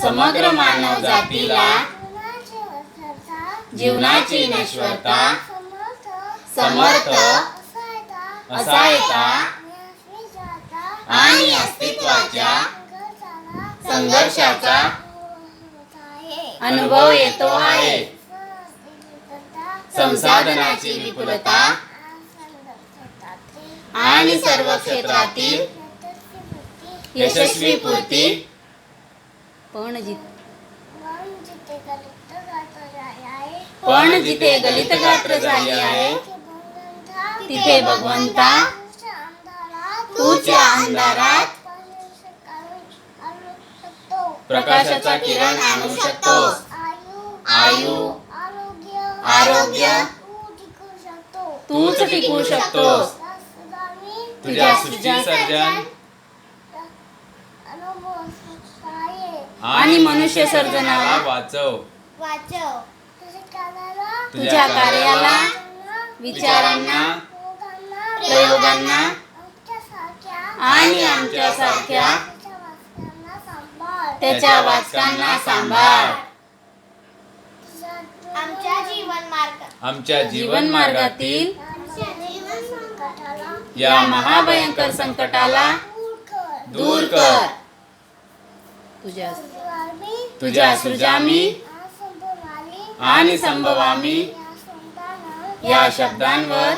समग्र मानव जातीला जीवनाची नश्वरता समर्थ असायता, आणि अस्तित्वाच्या संघर्षाचा अनुभव येतो आहे. संसाधनाची विपुलता आणि सर्व क्षेत्रातील यशस्वी पूर्ती पण जित पण जिथे गलित गात्र झाली आहे. तिथे भगवंता, तुझ्या अंधारात. प्रकाशाचा किरण आणू शकतोस आयु आरोग्य तूच टिकू शकतोस. तुझ्या सृष्टी सर्जन आणि मनुष्य सर्जनाला वाचव. वाचव. तुझ्या कार्याला तुझ्या कार्याला विचारांना प्रयोगांना आणि आमच्यासारख्या त्याच्या वाचकांना सांभाळ. त्याच्या वाचकांना सांभाळ. आमच्या जीवन मार्ग. आमच्या जीवन मार्गातील या महाभयंकर संकटाला दूर कर. दूर कर. तुझ्या सृजामी संभवाली आणि संभवामी या शब्दांवर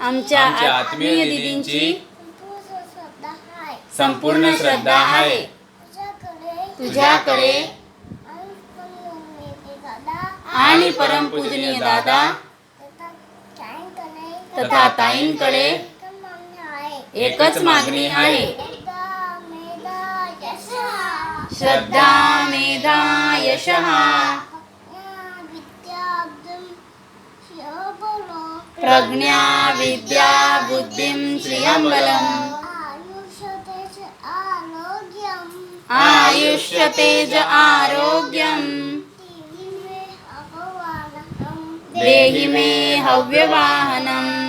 आमच्या आत्मीय दिदींची संपूर्ण श्रद्धा आहे. तुझ्याकडे आणि परमपूजनीय दादा तथा ताईंकडे एकच मागणी आहे. श्रद्धा मेधा यशः प्रज्ञा विद्या बुद्धिं आरोग्यम। आयुष्य तेज आरोग्यम। देहि मे हव्यवाहनम।